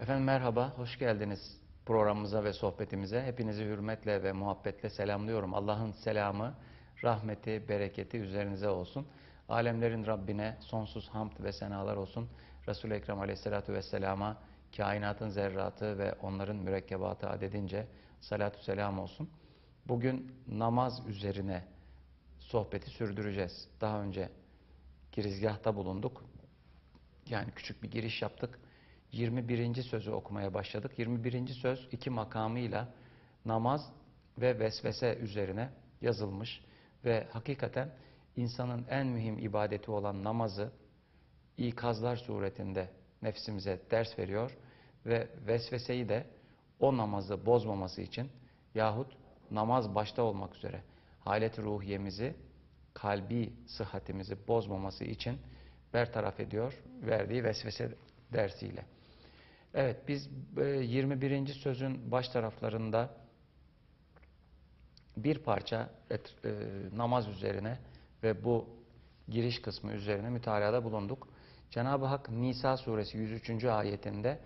Efendim merhaba, hoş geldiniz programımıza ve sohbetimize. Hepinizi hürmetle ve muhabbetle selamlıyorum. Allah'ın selamı, rahmeti, bereketi üzerinize olsun. Alemlerin Rabbine sonsuz hamd ve senalar olsun. Resul-i Ekrem Aleyhisselatü Vesselam'a kainatın zerratı ve onların mürekkebatı adedince salatü selam olsun. Bugün namaz üzerine sohbeti sürdüreceğiz. Daha önce girizgahta bulunduk. Yani küçük bir giriş yaptık. 21. sözü okumaya başladık. 21. söz iki makamıyla namaz ve vesvese üzerine yazılmış ve hakikaten insanın en mühim ibadeti olan namazı ikazlar suretinde nefsimize ders veriyor ve vesveseyi de o namazı bozmaması için yahut namaz başta olmak üzere halet ruhiyemizi, kalbi sıhhatimizi bozmaması için bertaraf ediyor verdiği vesvese dersiyle. Evet biz 21. sözün baş taraflarında bir parça et, e, namaz üzerine ve bu giriş kısmı üzerine mütalada bulunduk. Cenab-ı Hak Nisa suresi 103. ayetinde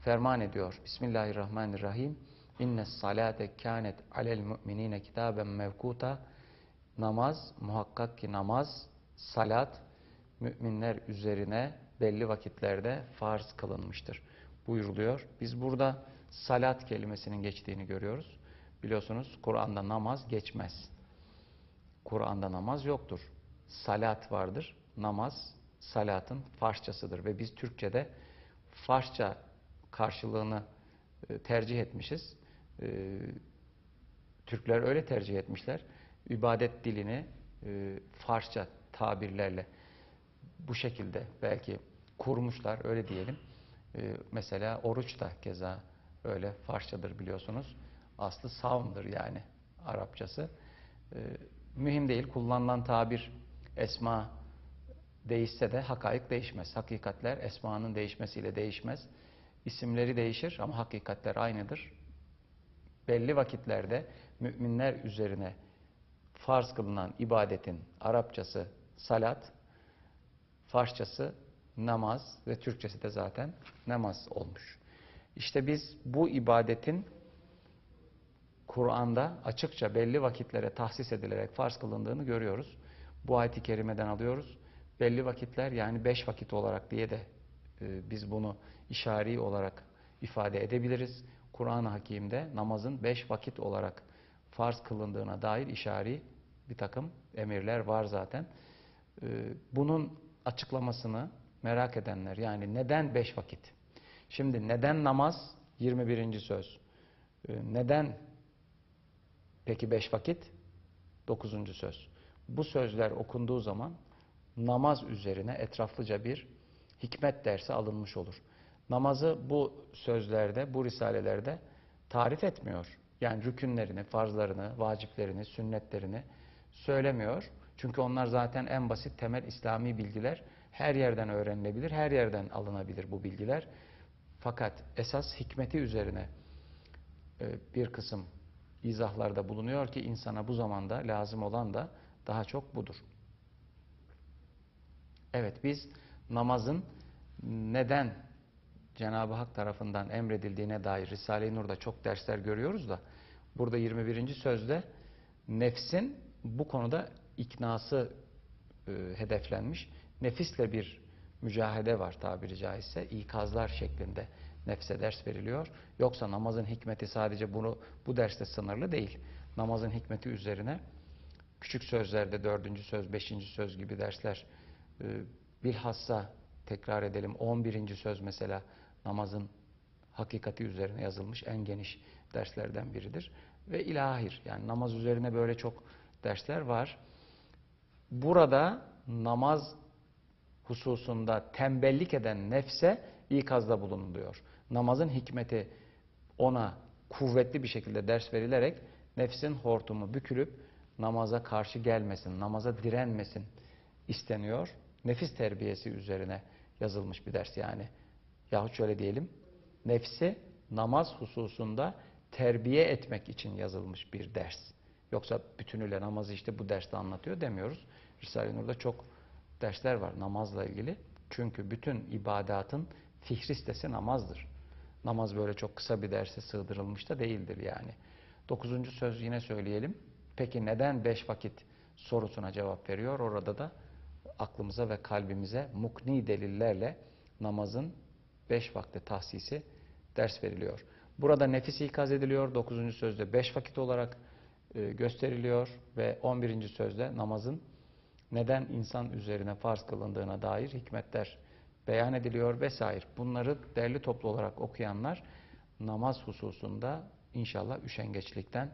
ferman ediyor. Bismillahirrahmanirrahim. İnne salate kânet alel müminine kitaben mevkuta. Namaz, muhakkak ki namaz, salat, müminler üzerine belli vakitlerde farz kılınmıştır buyuruluyor. Biz burada salat kelimesinin geçtiğini görüyoruz. Biliyorsunuz Kur'an'da namaz geçmez. Kur'an'da namaz yoktur. Salat vardır. Namaz salatın Farsçasıdır ve biz Türkçe'de Farsça karşılığını e, tercih etmişiz. E, Türkler öyle tercih etmişler. İbadet dilini e, Farsça tabirlerle bu şekilde belki kurmuşlar öyle diyelim. Mesela oruç da keza öyle Farsçadır biliyorsunuz. Aslı savmdır yani Arapçası. Mühim değil kullanılan tabir esma değişse de hakaik değişmez. Hakikatler esmanın değişmesiyle değişmez. İsimleri değişir ama hakikatler aynıdır. Belli vakitlerde müminler üzerine farz kılınan ibadetin Arapçası salat, Farsçası namaz ve Türkçesi de zaten namaz olmuş. İşte biz bu ibadetin Kur'an'da açıkça belli vakitlere tahsis edilerek farz kılındığını görüyoruz. Bu ayet-i kerimeden alıyoruz. Belli vakitler yani beş vakit olarak diye de e, biz bunu işari olarak ifade edebiliriz. Kur'an-ı Hakim'de namazın beş vakit olarak farz kılındığına dair işari bir takım emirler var zaten. E, bunun açıklamasını merak edenler yani neden beş vakit? Şimdi neden namaz? 21. söz. E, neden peki beş vakit? 9. söz. Bu sözler okunduğu zaman namaz üzerine etraflıca bir hikmet dersi alınmış olur. Namazı bu sözlerde, bu risalelerde tarif etmiyor. Yani rükünlerini, farzlarını, vaciplerini, sünnetlerini söylemiyor. Çünkü onlar zaten en basit temel İslami bilgiler. Her yerden öğrenilebilir, her yerden alınabilir bu bilgiler. Fakat esas hikmeti üzerine e, bir kısım izahlarda bulunuyor ki insana bu zamanda lazım olan da daha çok budur. Evet biz namazın neden Cenab-ı Hak tarafından emredildiğine dair Risale-i Nur'da çok dersler görüyoruz da burada 21. sözde nefsin bu konuda iknası e, hedeflenmiş. Nefisle bir mücahede var tabiri caizse. ikazlar şeklinde nefse ders veriliyor. Yoksa namazın hikmeti sadece bunu bu derste sınırlı değil. Namazın hikmeti üzerine küçük sözlerde dördüncü söz, beşinci söz gibi dersler e, bilhassa tekrar edelim 11. söz mesela namazın hakikati üzerine yazılmış en geniş derslerden biridir. Ve ilahir yani namaz üzerine böyle çok dersler var. Burada namaz hususunda tembellik eden nefse ikazda bulunuluyor. Namazın hikmeti ona kuvvetli bir şekilde ders verilerek nefsin hortumu bükülüp namaza karşı gelmesin, namaza direnmesin isteniyor. Nefis terbiyesi üzerine yazılmış bir ders yani. Yahut şöyle diyelim, nefsi namaz hususunda terbiye etmek için yazılmış bir ders. Yoksa bütünüyle namazı işte bu derste anlatıyor demiyoruz. Risale-i Nur'da çok dersler var namazla ilgili. Çünkü bütün ibadatın fihristesi namazdır. Namaz böyle çok kısa bir derse sığdırılmış da değildir yani. Dokuzuncu söz yine söyleyelim. Peki neden beş vakit sorusuna cevap veriyor? Orada da aklımıza ve kalbimize mukni delillerle namazın beş vakti tahsisi ders veriliyor. Burada nefis ikaz ediliyor. Dokuzuncu sözde beş vakit olarak e, gösteriliyor ve on birinci sözde namazın neden insan üzerine farz kılındığına dair hikmetler beyan ediliyor vesaire. Bunları derli toplu olarak okuyanlar namaz hususunda inşallah üşengeçlikten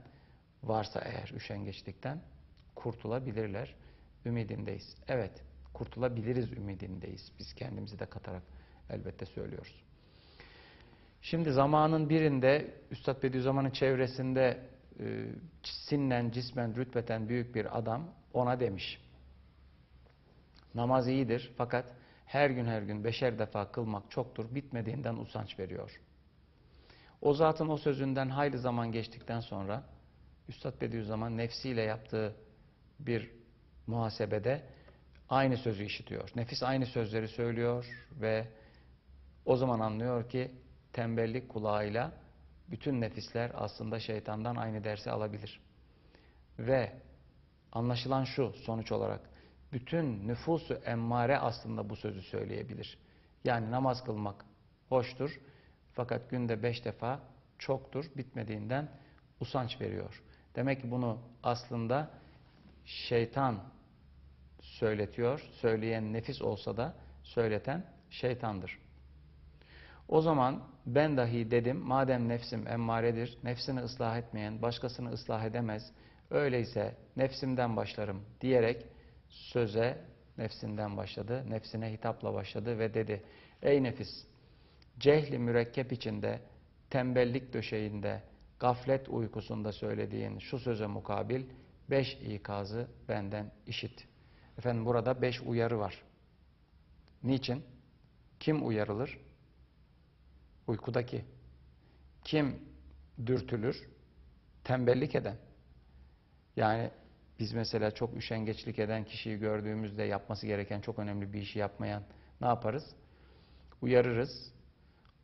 varsa eğer üşengeçlikten kurtulabilirler. Ümidindeyiz. Evet, kurtulabiliriz ümidindeyiz. Biz kendimizi de katarak elbette söylüyoruz. Şimdi zamanın birinde Üstad Bediüzzaman'ın çevresinde e, sinnen, cismen, rütbeten büyük bir adam ona demiş. Namaz iyidir fakat her gün her gün beşer defa kılmak çoktur, bitmediğinden usanç veriyor. O zatın o sözünden hayli zaman geçtikten sonra Üstad Bediüzzaman nefsiyle yaptığı bir muhasebede aynı sözü işitiyor. Nefis aynı sözleri söylüyor ve o zaman anlıyor ki tembellik kulağıyla bütün nefisler aslında şeytandan aynı dersi alabilir. Ve anlaşılan şu sonuç olarak bütün nüfusu emmare aslında bu sözü söyleyebilir. Yani namaz kılmak hoştur fakat günde beş defa çoktur bitmediğinden usanç veriyor. Demek ki bunu aslında şeytan söyletiyor. Söyleyen nefis olsa da söyleten şeytandır. O zaman ben dahi dedim madem nefsim emmaredir, nefsini ıslah etmeyen başkasını ıslah edemez. Öyleyse nefsimden başlarım diyerek söze nefsinden başladı. Nefsine hitapla başladı ve dedi ey nefis cehli mürekkep içinde tembellik döşeğinde gaflet uykusunda söylediğin şu söze mukabil beş ikazı benden işit. Efendim burada beş uyarı var. Niçin? Kim uyarılır? Uykudaki. Kim dürtülür? Tembellik eden. Yani biz mesela çok üşengeçlik eden kişiyi gördüğümüzde yapması gereken çok önemli bir işi yapmayan ne yaparız? Uyarırız.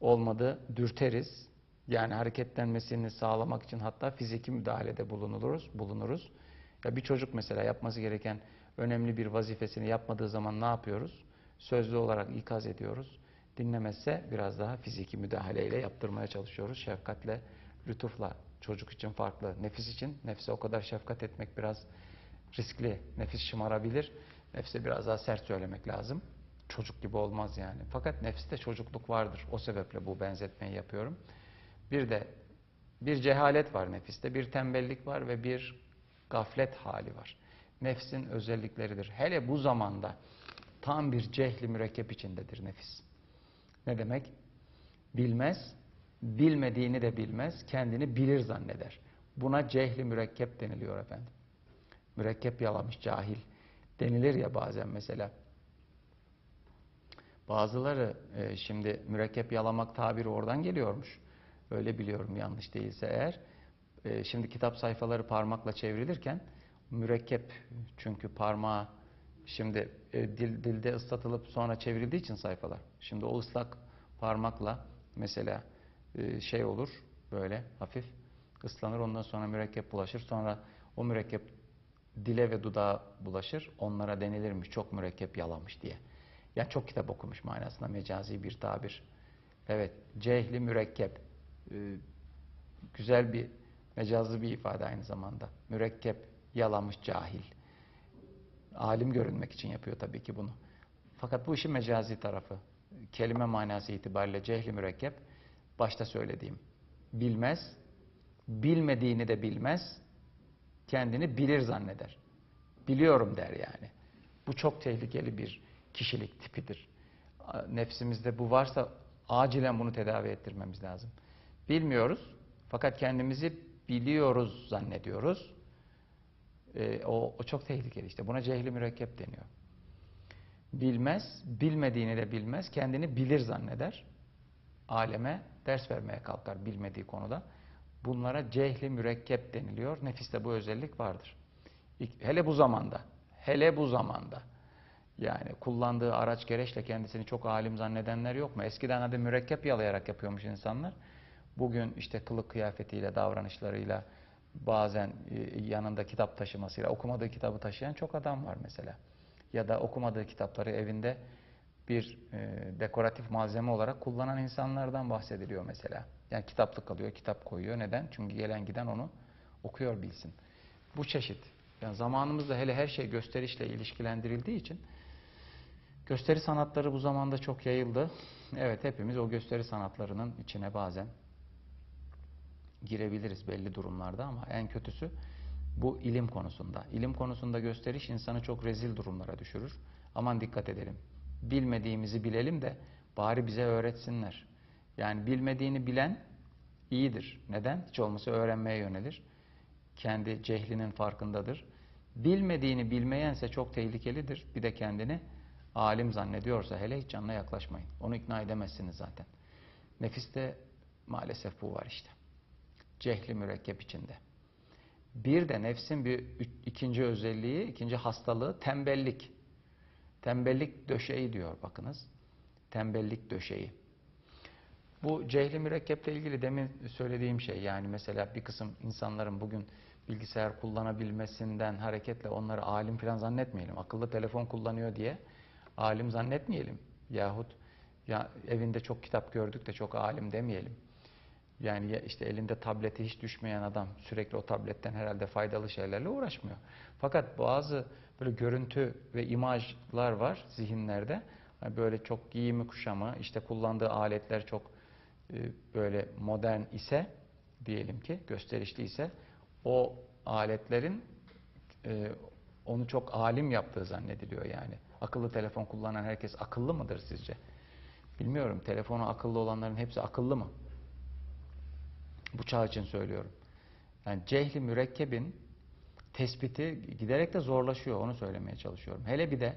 Olmadı dürteriz. Yani hareketlenmesini sağlamak için hatta fiziki müdahalede bulunuruz. bulunuruz. Ya bir çocuk mesela yapması gereken önemli bir vazifesini yapmadığı zaman ne yapıyoruz? Sözlü olarak ikaz ediyoruz. Dinlemezse biraz daha fiziki müdahaleyle yaptırmaya çalışıyoruz. Şefkatle, lütufla. Çocuk için farklı. Nefis için nefse o kadar şefkat etmek biraz riskli. Nefis şımarabilir. Nefse biraz daha sert söylemek lazım. Çocuk gibi olmaz yani. Fakat nefiste çocukluk vardır. O sebeple bu benzetmeyi yapıyorum. Bir de bir cehalet var nefiste, bir tembellik var ve bir gaflet hali var. Nefsin özellikleridir. Hele bu zamanda tam bir cehli mürekkep içindedir nefis. Ne demek? Bilmez, bilmediğini de bilmez, kendini bilir zanneder. Buna cehli mürekkep deniliyor efendim. Mürekkep yalamış cahil denilir ya bazen mesela. Bazıları e, şimdi mürekkep yalamak tabiri oradan geliyormuş. Öyle biliyorum yanlış değilse eğer. E, şimdi kitap sayfaları parmakla çevrilirken mürekkep çünkü parmağı şimdi e, dil, dilde ıslatılıp sonra çevrildiği için sayfalar. Şimdi o ıslak parmakla mesela şey olur böyle hafif ıslanır ondan sonra mürekkep bulaşır. Sonra o mürekkep dile ve dudağa bulaşır. Onlara denilirmiş çok mürekkep yalamış diye. Yani çok kitap okumuş manasında mecazi bir tabir. Evet, cehli mürekkep. Ee, güzel bir mecazlı bir ifade aynı zamanda. Mürekkep, yalamış cahil. Alim görünmek için yapıyor tabii ki bunu. Fakat bu işin mecazi tarafı. Kelime manası itibariyle cehli mürekkep, başta söylediğim. Bilmez, bilmediğini de bilmez, kendini bilir zanneder. Biliyorum der yani. Bu çok tehlikeli bir kişilik tipidir. Nefsimizde bu varsa acilen bunu tedavi ettirmemiz lazım. Bilmiyoruz fakat kendimizi biliyoruz zannediyoruz. Ee, o, o çok tehlikeli işte. Buna cehli mürekkep deniyor. Bilmez, bilmediğini de bilmez, kendini bilir zanneder. Aleme ders vermeye kalkar bilmediği konuda. Bunlara cehli mürekkep deniliyor. Nefiste bu özellik vardır. Hele bu zamanda, hele bu zamanda Yani kullandığı araç gereçle kendisini çok alim zannedenler yok mu? Eskiden hadi mürekkep yalayarak yapıyormuş insanlar. Bugün işte kılık kıyafetiyle, davranışlarıyla, bazen e, yanında kitap taşımasıyla, okumadığı kitabı taşıyan çok adam var mesela. Ya da okumadığı kitapları evinde bir e, dekoratif malzeme olarak kullanan insanlardan bahsediliyor mesela. Yani kitaplık alıyor, kitap koyuyor. Neden? Çünkü gelen giden onu okuyor bilsin. Bu çeşit. Yani zamanımızda hele her şey gösterişle ilişkilendirildiği için gösteri sanatları bu zamanda çok yayıldı. Evet hepimiz o gösteri sanatlarının içine bazen girebiliriz belli durumlarda ama en kötüsü bu ilim konusunda. İlim konusunda gösteriş insanı çok rezil durumlara düşürür. Aman dikkat edelim. Bilmediğimizi bilelim de bari bize öğretsinler. Yani bilmediğini bilen iyidir. Neden? Hiç olmasa öğrenmeye yönelir. Kendi cehlinin farkındadır. Bilmediğini bilmeyense çok tehlikelidir. Bir de kendini alim zannediyorsa hele hiç canına yaklaşmayın. Onu ikna edemezsiniz zaten. Nefiste maalesef bu var işte. Cehli mürekkep içinde. Bir de nefsin bir ikinci özelliği, ikinci hastalığı tembellik. Tembellik döşeği diyor bakınız. Tembellik döşeği. Bu cehli mürekkeple ilgili demin söylediğim şey yani mesela bir kısım insanların bugün bilgisayar kullanabilmesinden hareketle onları alim falan zannetmeyelim. Akıllı telefon kullanıyor diye alim zannetmeyelim. Yahut ya evinde çok kitap gördük de çok alim demeyelim. Yani ya işte elinde tableti hiç düşmeyen adam sürekli o tabletten herhalde faydalı şeylerle uğraşmıyor. Fakat bazı böyle görüntü ve imajlar var zihinlerde. Hani böyle çok giyimi kuşamı, işte kullandığı aletler çok e, böyle modern ise diyelim ki gösterişli ise o aletlerin e, onu çok alim yaptığı zannediliyor yani. Akıllı telefon kullanan herkes akıllı mıdır sizce? Bilmiyorum. Telefonu akıllı olanların hepsi akıllı mı? Bu çağ için söylüyorum. Yani cehli mürekkebin tespiti giderek de zorlaşıyor. Onu söylemeye çalışıyorum. Hele bir de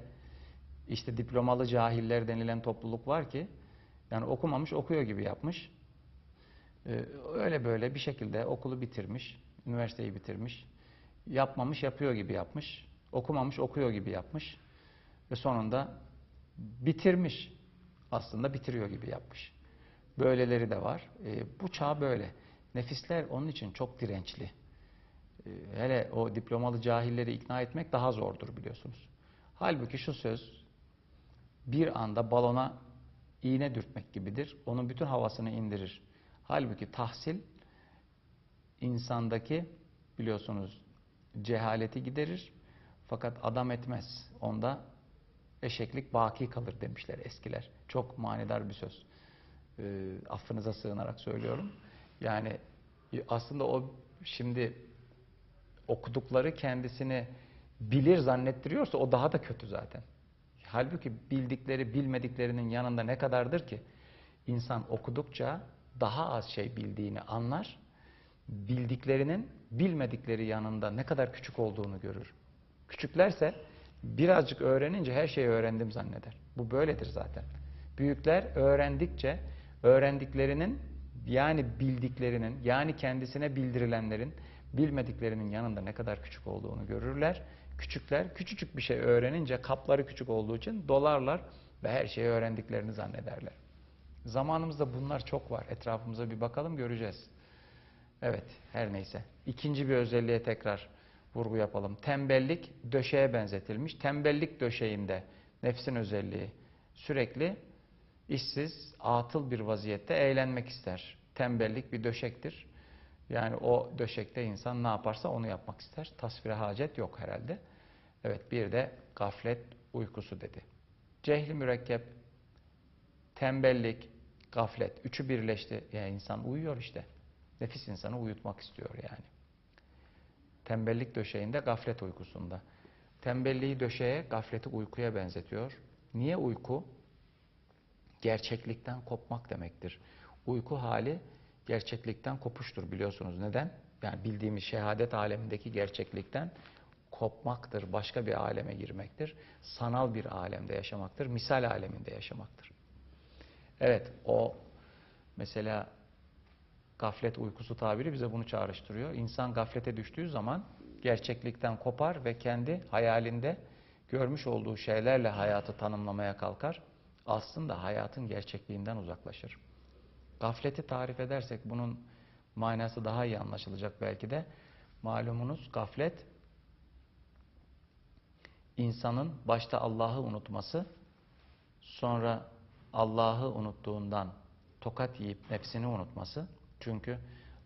işte diplomalı cahiller denilen topluluk var ki yani okumamış okuyor gibi yapmış. Ee, öyle böyle bir şekilde okulu bitirmiş, üniversiteyi bitirmiş. Yapmamış yapıyor gibi yapmış. Okumamış okuyor gibi yapmış. Ve sonunda bitirmiş. Aslında bitiriyor gibi yapmış. Böyleleri de var. Ee, bu çağ böyle. Nefisler onun için çok dirençli. Ee, hele o diplomalı cahilleri ikna etmek daha zordur biliyorsunuz. Halbuki şu söz bir anda balona iğne dürtmek gibidir. Onun bütün havasını indirir. Halbuki tahsil insandaki biliyorsunuz cehaleti giderir. Fakat adam etmez. Onda eşeklik baki kalır demişler eskiler. Çok manidar bir söz. E, affınıza sığınarak söylüyorum. Yani e, aslında o şimdi okudukları kendisini bilir zannettiriyorsa o daha da kötü zaten. Halbuki bildikleri bilmediklerinin yanında ne kadardır ki? İnsan okudukça daha az şey bildiğini anlar. Bildiklerinin bilmedikleri yanında ne kadar küçük olduğunu görür. Küçüklerse birazcık öğrenince her şeyi öğrendim zanneder. Bu böyledir zaten. Büyükler öğrendikçe öğrendiklerinin yani bildiklerinin yani kendisine bildirilenlerin bilmediklerinin yanında ne kadar küçük olduğunu görürler. Küçükler küçücük bir şey öğrenince kapları küçük olduğu için dolarlar ve her şeyi öğrendiklerini zannederler. Zamanımızda bunlar çok var. Etrafımıza bir bakalım göreceğiz. Evet her neyse. İkinci bir özelliğe tekrar vurgu yapalım. Tembellik döşeğe benzetilmiş. Tembellik döşeğinde nefsin özelliği sürekli işsiz, atıl bir vaziyette eğlenmek ister. Tembellik bir döşektir. Yani o döşekte insan ne yaparsa onu yapmak ister. Tasvire hacet yok herhalde. Evet bir de gaflet uykusu dedi. Cehli mürekkep, tembellik, gaflet. Üçü birleşti. Yani insan uyuyor işte. Nefis insanı uyutmak istiyor yani. Tembellik döşeğinde, gaflet uykusunda. Tembelliği döşeğe, gafleti uykuya benzetiyor. Niye uyku? Gerçeklikten kopmak demektir. Uyku hali gerçeklikten kopuştur biliyorsunuz. Neden? Yani bildiğimiz şehadet alemindeki gerçeklikten kopmaktır, başka bir aleme girmektir. Sanal bir alemde yaşamaktır, misal aleminde yaşamaktır. Evet, o mesela gaflet uykusu tabiri bize bunu çağrıştırıyor. İnsan gaflete düştüğü zaman gerçeklikten kopar ve kendi hayalinde görmüş olduğu şeylerle hayatı tanımlamaya kalkar. Aslında hayatın gerçekliğinden uzaklaşır. Gafleti tarif edersek bunun manası daha iyi anlaşılacak belki de. Malumunuz gaflet insanın başta Allah'ı unutması, sonra Allah'ı unuttuğundan tokat yiyip nefsini unutması. Çünkü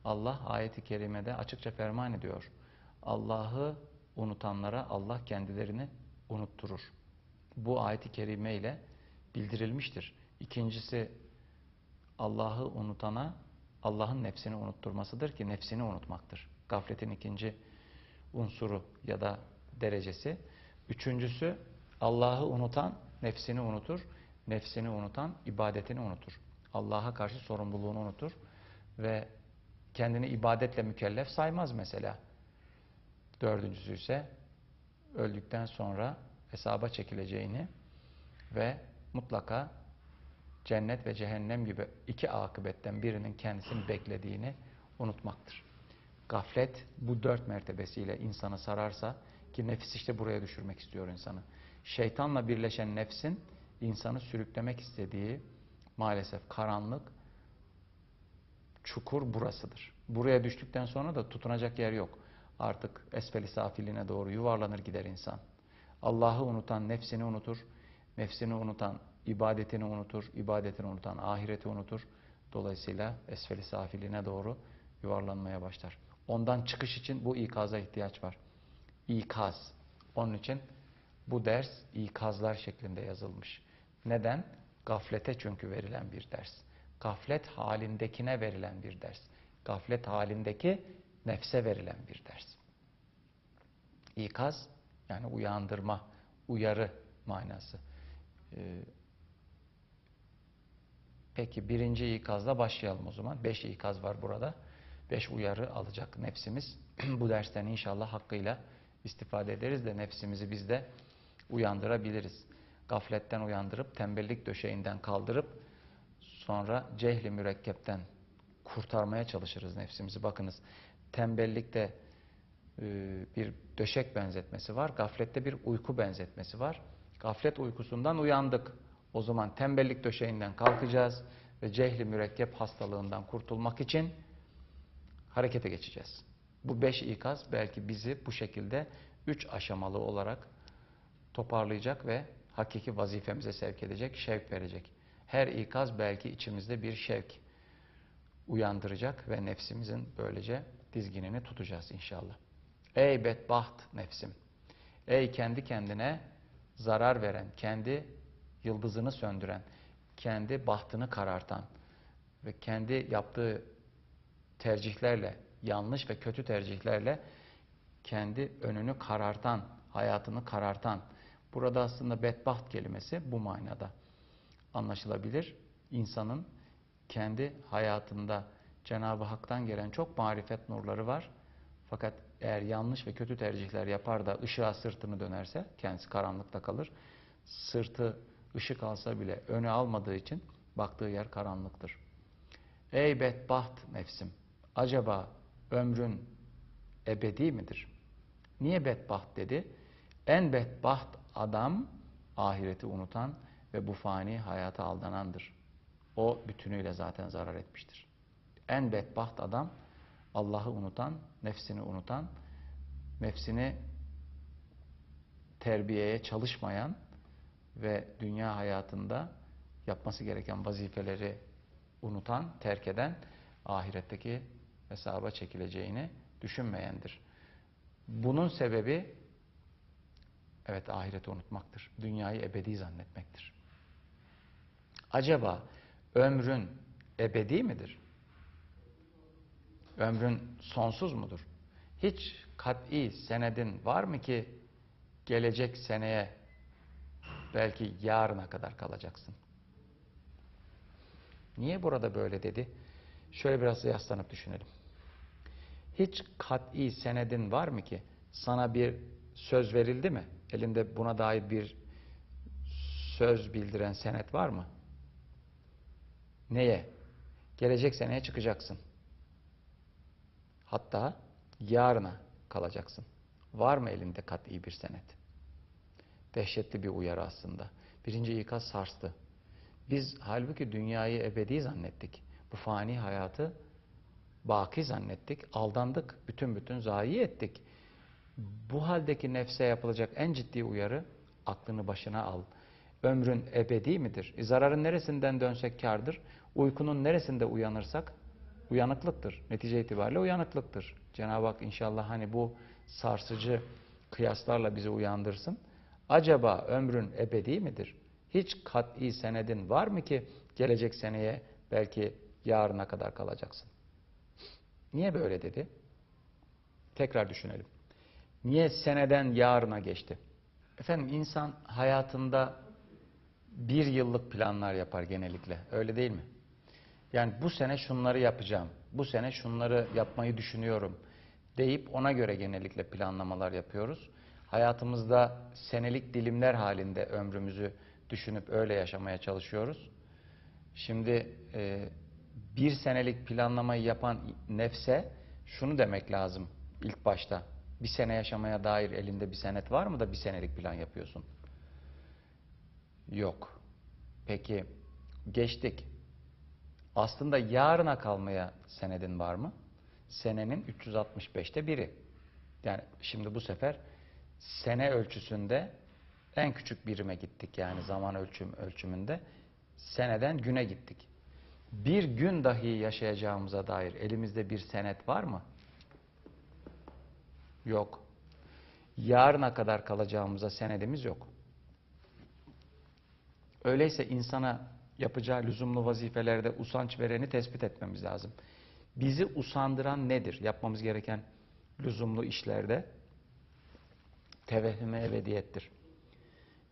Allah ayeti kerimede açıkça ferman ediyor. Allah'ı unutanlara Allah kendilerini unutturur. Bu ayeti kerime ile bildirilmiştir. İkincisi Allah'ı unutana Allah'ın nefsini unutturmasıdır ki nefsini unutmaktır. Gafletin ikinci unsuru ya da derecesi. Üçüncüsü Allah'ı unutan nefsini unutur. Nefsini unutan ibadetini unutur. Allah'a karşı sorumluluğunu unutur ve kendini ibadetle mükellef saymaz mesela. Dördüncüsü ise öldükten sonra hesaba çekileceğini ve mutlaka cennet ve cehennem gibi iki akıbetten birinin kendisini beklediğini unutmaktır. Gaflet bu dört mertebesiyle insanı sararsa ki nefis işte buraya düşürmek istiyor insanı. Şeytanla birleşen nefsin insanı sürüklemek istediği maalesef karanlık çukur burasıdır. Buraya düştükten sonra da tutunacak yer yok. Artık esfeli safiline doğru yuvarlanır gider insan. Allah'ı unutan nefsini unutur, nefsini unutan ibadetini unutur, ibadetini unutan ahireti unutur. Dolayısıyla esfeli safiline doğru yuvarlanmaya başlar. Ondan çıkış için bu ikaza ihtiyaç var. İkaz. Onun için bu ders ikazlar şeklinde yazılmış. Neden? Gaflete çünkü verilen bir ders. Gaflet halindekine verilen bir ders. Gaflet halindeki nefse verilen bir ders. İkaz yani uyandırma, uyarı manası. Ee, peki birinci ikazla başlayalım o zaman. Beş ikaz var burada. Beş uyarı alacak nefsimiz. Bu dersten inşallah hakkıyla istifade ederiz de nefsimizi biz de uyandırabiliriz. Gafletten uyandırıp tembellik döşeğinden kaldırıp sonra cehli mürekkepten kurtarmaya çalışırız nefsimizi. Bakınız tembellikte e, bir döşek benzetmesi var. Gaflette bir uyku benzetmesi var. Gaflet uykusundan uyandık. O zaman tembellik döşeğinden kalkacağız ve cehli mürekkep hastalığından kurtulmak için harekete geçeceğiz. Bu beş ikaz belki bizi bu şekilde üç aşamalı olarak toparlayacak ve hakiki vazifemize sevk edecek, şevk verecek. Her ikaz belki içimizde bir şevk uyandıracak ve nefsimizin böylece dizginini tutacağız inşallah. Ey bedbaht nefsim! Ey kendi kendine zarar veren, kendi yıldızını söndüren, kendi bahtını karartan ve kendi yaptığı tercihlerle, yanlış ve kötü tercihlerle kendi önünü karartan, hayatını karartan. Burada aslında bedbaht kelimesi bu manada anlaşılabilir. İnsanın kendi hayatında Cenab-ı Hak'tan gelen çok marifet nurları var. Fakat eğer yanlış ve kötü tercihler yapar da ışığa sırtını dönerse kendisi karanlıkta kalır. Sırtı ışık alsa bile önü almadığı için baktığı yer karanlıktır. Ey bedbaht nefsim! Acaba ömrün ebedi midir? Niye bedbaht dedi? En bedbaht adam ahireti unutan ve bu fani hayata aldanandır. O bütünüyle zaten zarar etmiştir. En bedbaht adam Allah'ı unutan, nefsini unutan, nefsini terbiyeye çalışmayan ve dünya hayatında yapması gereken vazifeleri unutan, terk eden, ahiretteki hesaba çekileceğini düşünmeyendir. Bunun sebebi evet ahireti unutmaktır. Dünyayı ebedi zannetmektir. Acaba ömrün ebedi midir? Ömrün sonsuz mudur? Hiç kat'i senedin var mı ki gelecek seneye belki yarına kadar kalacaksın? Niye burada böyle dedi? Şöyle biraz yaslanıp düşünelim. Hiç kat'i senedin var mı ki sana bir söz verildi mi? Elinde buna dair bir söz bildiren senet var mı? Neye? Gelecek seneye çıkacaksın. Hatta yarına kalacaksın. Var mı elinde kat'i bir senet? Dehşetli bir uyarı aslında. Birinci ikaz sarstı. Biz halbuki dünyayı ebedi zannettik. Bu fani hayatı baki zannettik. Aldandık. Bütün bütün zayi ettik. Bu haldeki nefse yapılacak en ciddi uyarı aklını başına al. Ömrün ebedi midir? E, zararın neresinden dönsek kardır. Uykunun neresinde uyanırsak uyanıklıktır. Netice itibariyle uyanıklıktır. Cenab-ı Hak inşallah hani bu sarsıcı kıyaslarla bizi uyandırsın. Acaba ömrün ebedi midir? Hiç kat'i senedin var mı ki gelecek seneye belki yarına kadar kalacaksın? Niye böyle dedi? Tekrar düşünelim. Niye seneden yarına geçti? Efendim insan hayatında bir yıllık planlar yapar genellikle. Öyle değil mi? Yani bu sene şunları yapacağım, bu sene şunları yapmayı düşünüyorum deyip ona göre genellikle planlamalar yapıyoruz. Hayatımızda senelik dilimler halinde ömrümüzü düşünüp öyle yaşamaya çalışıyoruz. Şimdi e, bir senelik planlamayı yapan nefse şunu demek lazım ilk başta. Bir sene yaşamaya dair elinde bir senet var mı da bir senelik plan yapıyorsun? Yok. Peki geçtik. Aslında yarına kalmaya senedin var mı? Senenin 365'te biri. Yani şimdi bu sefer sene ölçüsünde en küçük birime gittik yani zaman ölçüm ölçümünde seneden güne gittik. Bir gün dahi yaşayacağımıza dair elimizde bir senet var mı? Yok. Yarına kadar kalacağımıza senedimiz yok. Öyleyse insana yapacağı lüzumlu vazifelerde usanç vereni tespit etmemiz lazım. Bizi usandıran nedir? Yapmamız gereken lüzumlu işlerde tevehhüme ebediyettir.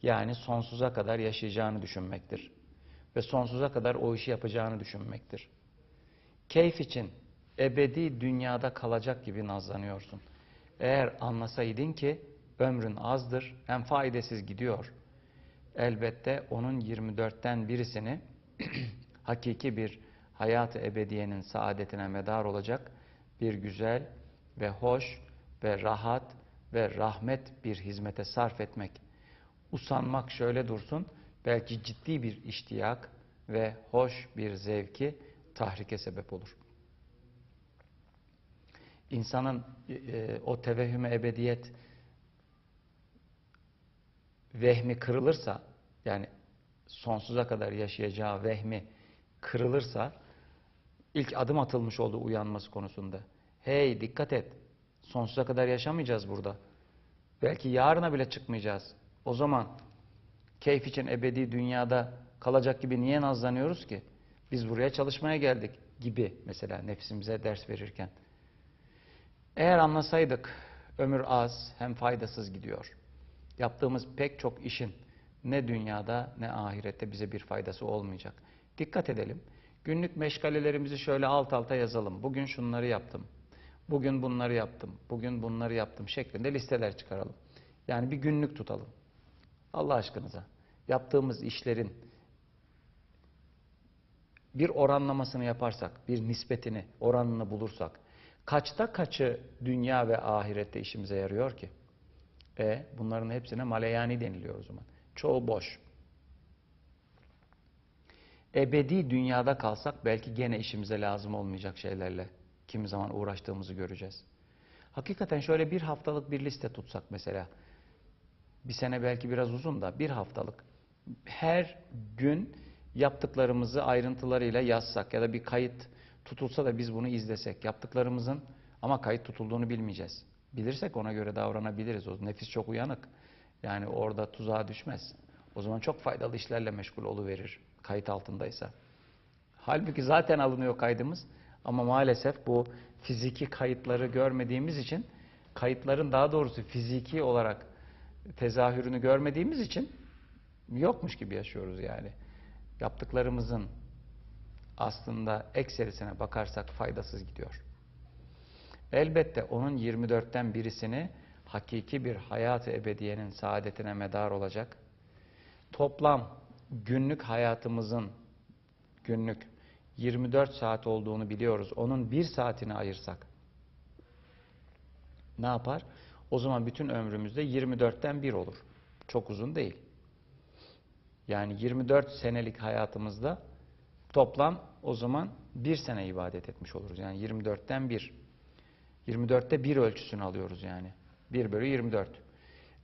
Yani sonsuza kadar yaşayacağını düşünmektir. Ve sonsuza kadar o işi yapacağını düşünmektir. Keyif için ebedi dünyada kalacak gibi nazlanıyorsun. Eğer anlasaydın ki ömrün azdır, hem faydasız gidiyor. Elbette onun 24'ten birisini hakiki bir hayat-ı ebediyenin saadetine medar olacak bir güzel ve hoş ve rahat ve rahmet bir hizmete sarf etmek. Usanmak şöyle dursun, belki ciddi bir iştiyak ve hoş bir zevki tahrike sebep olur. İnsanın e, o tevehhüme ebediyet vehmi kırılırsa, yani sonsuza kadar yaşayacağı vehmi kırılırsa, ilk adım atılmış oldu uyanması konusunda. Hey dikkat et, sonsuza kadar yaşamayacağız burada. Belki yarına bile çıkmayacağız. O zaman keyif için ebedi dünyada kalacak gibi niye nazlanıyoruz ki? Biz buraya çalışmaya geldik gibi mesela nefsimize ders verirken. Eğer anlasaydık ömür az hem faydasız gidiyor. Yaptığımız pek çok işin ne dünyada ne ahirette bize bir faydası olmayacak. Dikkat edelim. Günlük meşgalelerimizi şöyle alt alta yazalım. Bugün şunları yaptım. Bugün bunları yaptım. Bugün bunları yaptım şeklinde listeler çıkaralım. Yani bir günlük tutalım. Allah aşkınıza. Yaptığımız işlerin bir oranlamasını yaparsak, bir nispetini, oranını bulursak, kaçta kaçı dünya ve ahirette işimize yarıyor ki? E bunların hepsine maleyani deniliyor o zaman. Çoğu boş. Ebedi dünyada kalsak belki gene işimize lazım olmayacak şeylerle kimi zaman uğraştığımızı göreceğiz. Hakikaten şöyle bir haftalık bir liste tutsak mesela. Bir sene belki biraz uzun da bir haftalık. Her gün yaptıklarımızı ayrıntılarıyla yazsak ya da bir kayıt tutulsa da biz bunu izlesek. Yaptıklarımızın ama kayıt tutulduğunu bilmeyeceğiz. Bilirsek ona göre davranabiliriz. O nefis çok uyanık. Yani orada tuzağa düşmez. O zaman çok faydalı işlerle meşgul verir kayıt altındaysa. Halbuki zaten alınıyor kaydımız ama maalesef bu fiziki kayıtları görmediğimiz için kayıtların daha doğrusu fiziki olarak tezahürünü görmediğimiz için yokmuş gibi yaşıyoruz yani. Yaptıklarımızın aslında ekserisine bakarsak faydasız gidiyor. Elbette onun 24'ten birisini hakiki bir hayat-ı ebediyenin saadetine medar olacak. Toplam günlük hayatımızın günlük 24 saat olduğunu biliyoruz. Onun bir saatini ayırsak ne yapar? O zaman bütün ömrümüzde 24'ten bir olur. Çok uzun değil. Yani 24 senelik hayatımızda toplam o zaman bir sene ibadet etmiş oluruz. Yani 24'ten 1. 24'te 1 ölçüsünü alıyoruz yani. 1 bölü 24.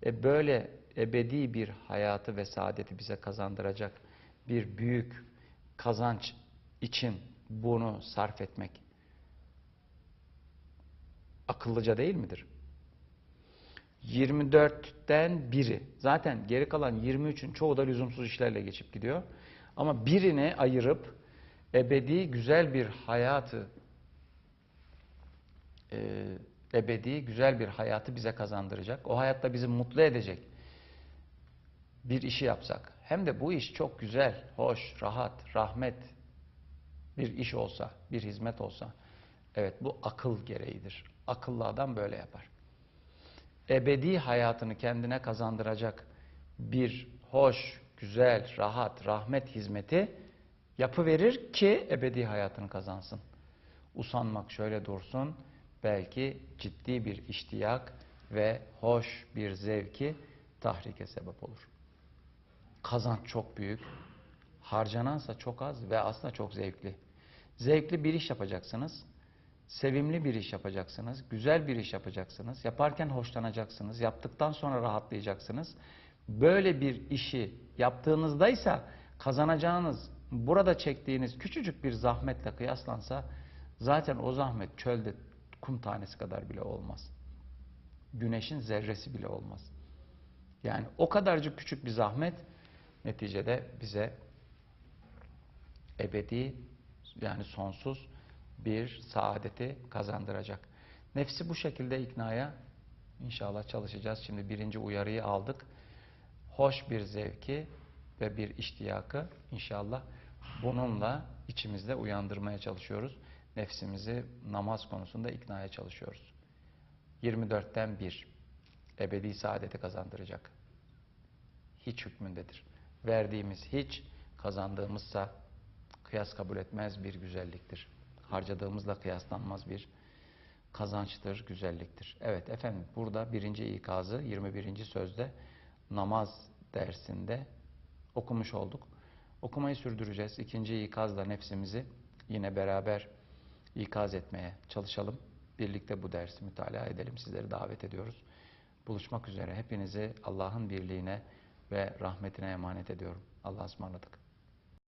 E böyle ebedi bir hayatı ve saadeti bize kazandıracak bir büyük kazanç için bunu sarf etmek akıllıca değil midir? 24'ten biri. Zaten geri kalan 23'ün çoğu da lüzumsuz işlerle geçip gidiyor. Ama birini ayırıp ebedi güzel bir hayatı e, ebedi güzel bir hayatı bize kazandıracak. O hayatta bizi mutlu edecek bir işi yapsak. Hem de bu iş çok güzel, hoş, rahat, rahmet bir iş olsa, bir hizmet olsa. Evet bu akıl gereğidir. Akıllı adam böyle yapar. Ebedi hayatını kendine kazandıracak bir hoş, güzel, rahat, rahmet hizmeti yapıverir ki ebedi hayatını kazansın. Usanmak şöyle dursun, belki ciddi bir iştiyak ve hoş bir zevki tahrike sebep olur. Kazanç çok büyük, harcanansa çok az ve aslında çok zevkli. Zevkli bir iş yapacaksınız, sevimli bir iş yapacaksınız, güzel bir iş yapacaksınız, yaparken hoşlanacaksınız, yaptıktan sonra rahatlayacaksınız. Böyle bir işi yaptığınızdaysa kazanacağınız, burada çektiğiniz küçücük bir zahmetle kıyaslansa zaten o zahmet çölde kum tanesi kadar bile olmaz. Güneşin zerresi bile olmaz. Yani o kadarcık küçük bir zahmet neticede bize ebedi yani sonsuz bir saadeti kazandıracak. Nefsi bu şekilde iknaya inşallah çalışacağız. Şimdi birinci uyarıyı aldık. Hoş bir zevki ve bir iştiyakı inşallah bununla içimizde uyandırmaya çalışıyoruz. Nefsimizi namaz konusunda iknaya çalışıyoruz. 24'ten 1 ebedi saadeti kazandıracak. Hiç hükmündedir. Verdiğimiz hiç kazandığımızsa kıyas kabul etmez bir güzelliktir. Harcadığımızla kıyaslanmaz bir kazançtır, güzelliktir. Evet efendim burada birinci ikazı 21. sözde namaz dersinde okumuş olduk. Okumayı sürdüreceğiz. İkinci ikazla nefsimizi yine beraber ikaz etmeye çalışalım. Birlikte bu dersi mütalaa edelim. Sizleri davet ediyoruz. Buluşmak üzere. Hepinizi Allah'ın birliğine ve rahmetine emanet ediyorum. Allah'a ısmarladık.